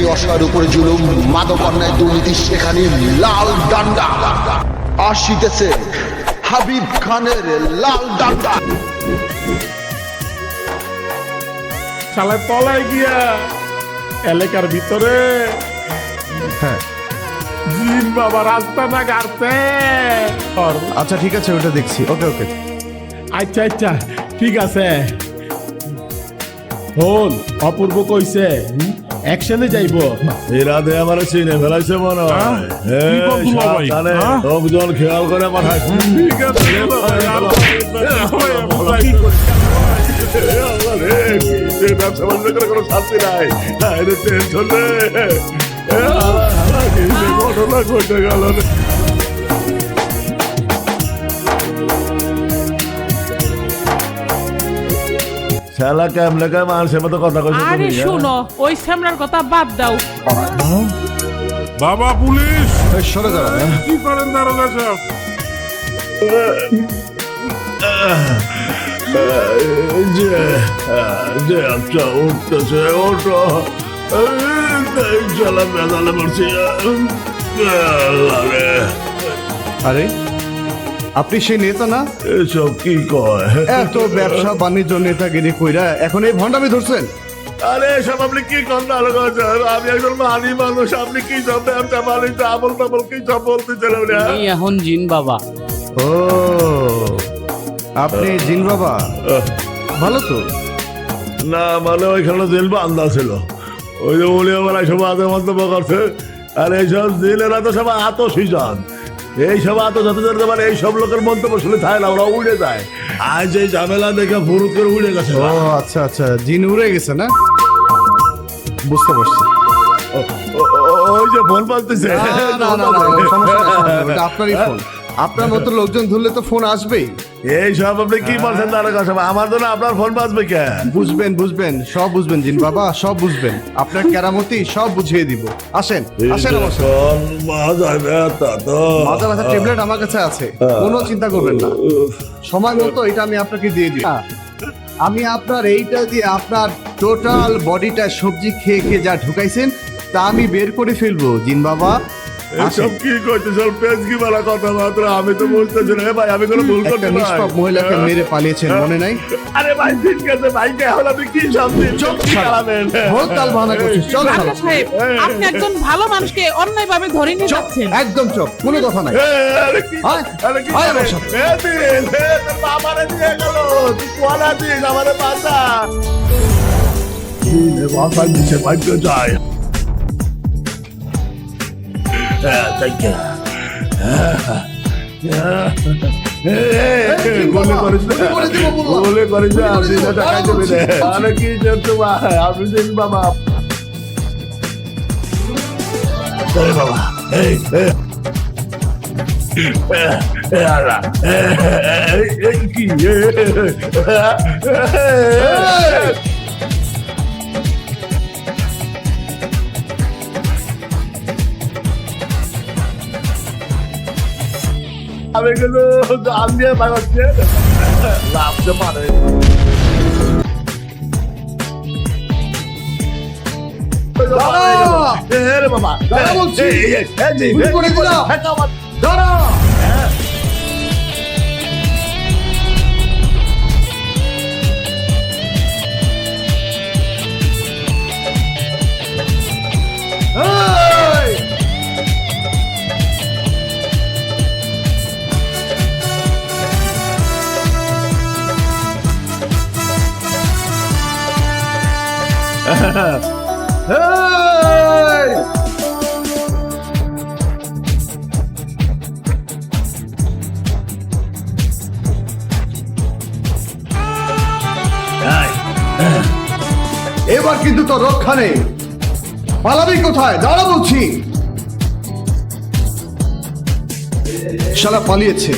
যেখানে অসহায়ের উপরে জুলুম মাদক অন্যায় দুর্নীতি সেখানে লাল ডান্ডা। আসিতেছে হাবিব খানের লাল ডান্ডা। শালায় গিয়া এলাকার ভিতরে। হ্যাঁ। জিন বাবা রাস্তা না গাড়তে আচ্ছা ঠিক আছে ওটা দেখছি। ওকে ওকে। আচ্ছা আচ্ছা ঠিক আছে। হল অপূর্ব কইছে। অ্যাকশনে যাইবো। এই রাতে আমার চিনে ফেলাইছে মনে হয়। হ্যাঁ? হ্যাঁ? লোকজন খেয়াল করে পাঠায়। টেনশন ঘটনা ঘটে গেল। শালা কেমনে কে মানুষের মতো কথা কইছে আরে তুমি, হ্যাঁ? শুনো ওই স্যামরার কথা বাদ দাও। বাবা পুলিশ! এই, সরে দাঁড়ান হ্যাঁ? কি করেন দারোগা সাহেব? যে যে আচ্ছা উঠতেছে ওটো চলা বেদালে পড়ছি আরে। আরে? আপনি সেই নেতা না? এসব কি কয়? এত ব্যবসা বাণিজ্য নেতাগিরি কইরা এখন এই ভণ্ডামি ধরছেন? আরে এসব আপনি কি করেন আলো আমি একজন মানি মানুষ আপনি কি সব ব্যবসা বাণিজ্য আমল টামল কি সব বলতে চাইলাম এখন জিন বাবা। ও আপনি জিন বাবা? ভালো তো। না মানে ওইখানে জেল বান্ধা ছিল। ওই যে উনি আমার সব আগে মন্তব্য করছে। আর এইসব জেলেরা তো সব এই সব আত যত তোমার এইসব এই সব লোকের মন্তব্য শুনে থাকে না ওরা উড়ে যায়। আজ এই ঝামেলা দেখে ফুরুত করে উড়ে গেছে ও আচ্ছা আচ্ছা জিন উড়ে গেছে না? বুঝতে পারছি। ওই যে ফোন পালতেছে। না, আপনারই ফোন আপনার মতো লোকজন ধরলে তো ফোন আসবেই। এই সব আপনি কি বলছেন তারা কথা আমার জন্য আপনার ফোন বাজবে কে? বুঝবেন বুঝবেন সব বুঝবেন জিন বাবা সব বুঝবেন। আপনার কেরামতি সব বুঝিয়ে দিব। আসেন আসেন আমার সাথে। মাথায় ব্যথা তো মাথা ব্যথা ট্যাবলেট আমার কাছে আছে। কোনো চিন্তা করবেন না। সময় মতো এটা আমি আপনাকে দিয়ে দিই। আমি আপনার এইটা দিয়ে আপনার টোটাল বডিটা সবজি খেয়ে খেয়ে যা ঢুকাইছেন তা আমি বের করে ফেলব জিন বাবা। এসব কি করতে সব পেজকি মারা কথা মাত্র? আমি তো বুঝতেছি না। ভাই আমি কোনো ভুল করতে নিষ্পাপ মহিলাকে মেরে পালিয়েছেন মনে নাই? আরে ভাই ঠিক আছে ভাই এখন আপনি কি সব চোখ চালাবেন ভোর তাল করছিস চল সাহেব আপনি একজন ভালো মানুষকে অন্যায় ভাবে ধরে নিয়ে যাচ্ছেন। একদম চুপ কোনো কথা নাই। আরে কি আরে কি এ তোর বাবারে দিয়ে গেল। তুই কোয়ালা দিস আমারে বাঁচা। বাবা দিছে ভাগ্য যায় হ্যাঁ. হ্যাঁ, হ্যাঁ। না গুলি করে আমি কিন্তু দাম দিয়ে বাড়াচ্ছে লাভ তো পারে বাবা বলছি এবার কিন্তু তোর রক্ষা নেই। পালাবি কোথায়? দাঁড়া বলছি। শালা পালিয়েছে।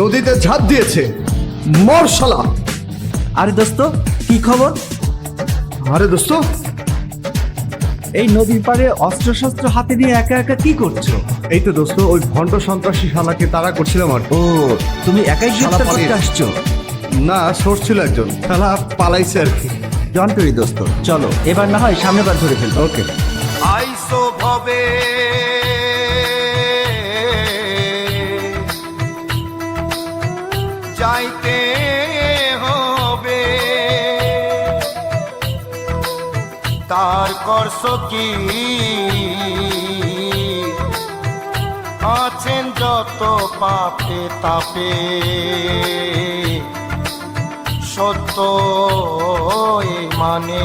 নদীতে ঝাঁপ দিয়েছে। মর শালা। আরে দোস্ত কি খবর? আরে দোস্ত। এই নদীর পাড়ে অস্ত্রশস্ত্র হাতে নিয়ে একা একা কি করছ? এই তো দোস্ত ওই ভণ্ড সন্ত্রাসী শালাকে তারা করছিলাম আর। ও তুমি একাই শালা গ্রেফতার করতে আসছো? না সোর্স ছিল একজন। খেলা পালাইছে আর কি। জন্টরি দোস্ত চলো। এবার না হয় সামনে বার ধরে ফেলব ওকে আইসো ভবে যাইতে হবে। তার করস কি? আছেন যত পাপে তাপে। সত্য মানে।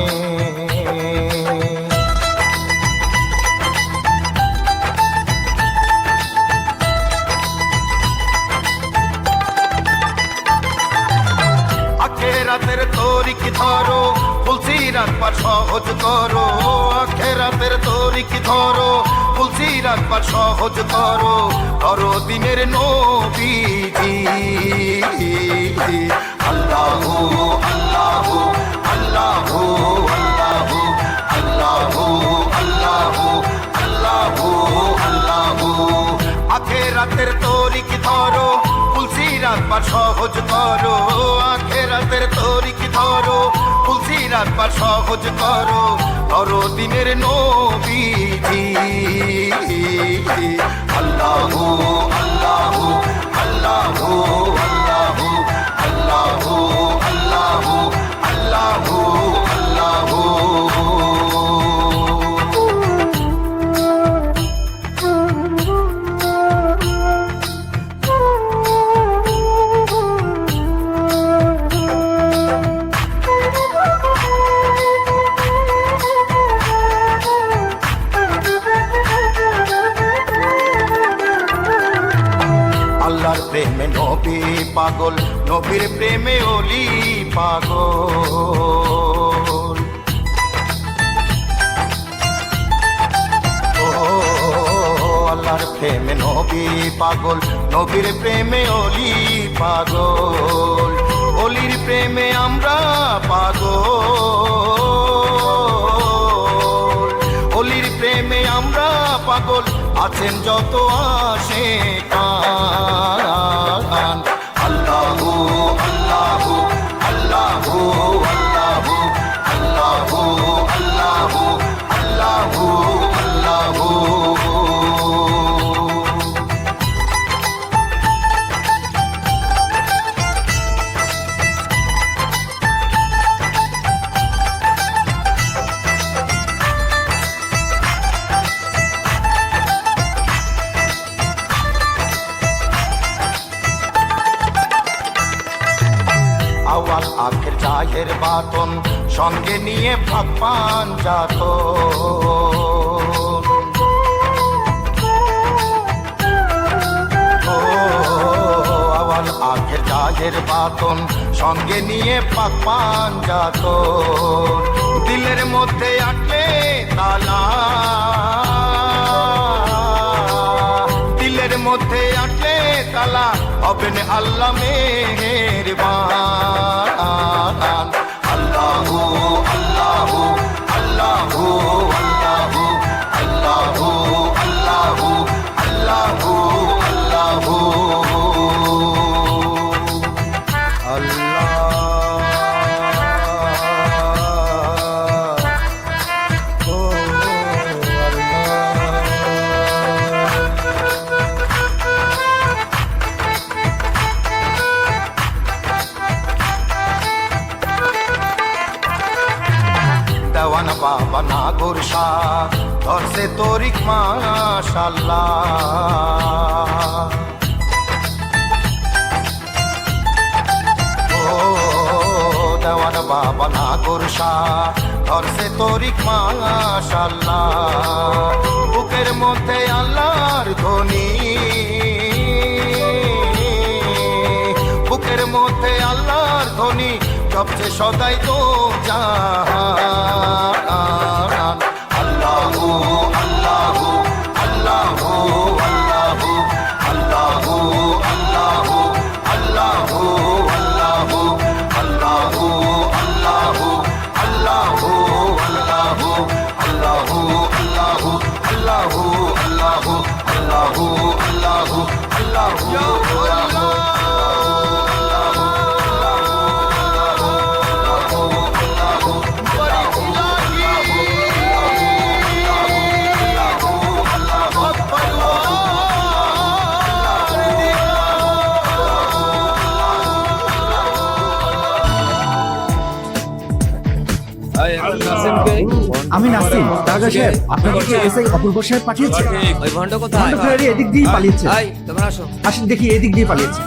আখেরাতের তরিক ধরো, তুলসি রাখবার সহজ করো। আখেরাতের তরিক ধরো, তুলসি রাখবার সহজ করো। করো দিনের নবীজি। আখেরাতের তরিক ধরো, তুলসী রাখবার সহজ করো। আখেরাতের তরিক ধরো, তুলসী রাখবার সহজ করো। ধরো দিনের নবীজি। আল্লাহ আল্লাহ নবী পাগল, নবীর প্রেমে অলি পাগল। আল্লাহর প্রেমে নবী পাগল, নবীর প্রেমে অলি পাগল। অলির প্রেমে আমরা পাগল। অলির প্রেমে আমরা পাগল, আছেন যত আসে কান নিয়ে ভাত পান যাত ও চায়ের বাতন সঙ্গে নিয়ে পাক পাঞ্জাত দিলের মধ্যে আটলে তালা। দিলের মধ্যে আটলে তালা। হবেন আল্লাহ মেহেরবান। বাবা না গোরসা ধরছে তরিক মাশাল্লাহ। দেওয়ান বাবা না গোরসা ধরছে তরিক মাশাল্লাহ। বুকের মধ্যে আল্লাহর ধ্বনি। বুকের মধ্যে আল্লাহর ধ্বনি সবচেয়ে সদাই তো জাহান আমি নাসিম দাদা সাহেব আপনাকে কি এসআই অপূর্ব সাহেব পাঠিয়েছে? ওই ভণ্ড কোথায়? ভণ্ড ফেরারি এদিক দিয়ে পালিয়েছে। ভাই তোমরা আসো। আসেন দেখি এদিক দিয়ে পালিয়েছে।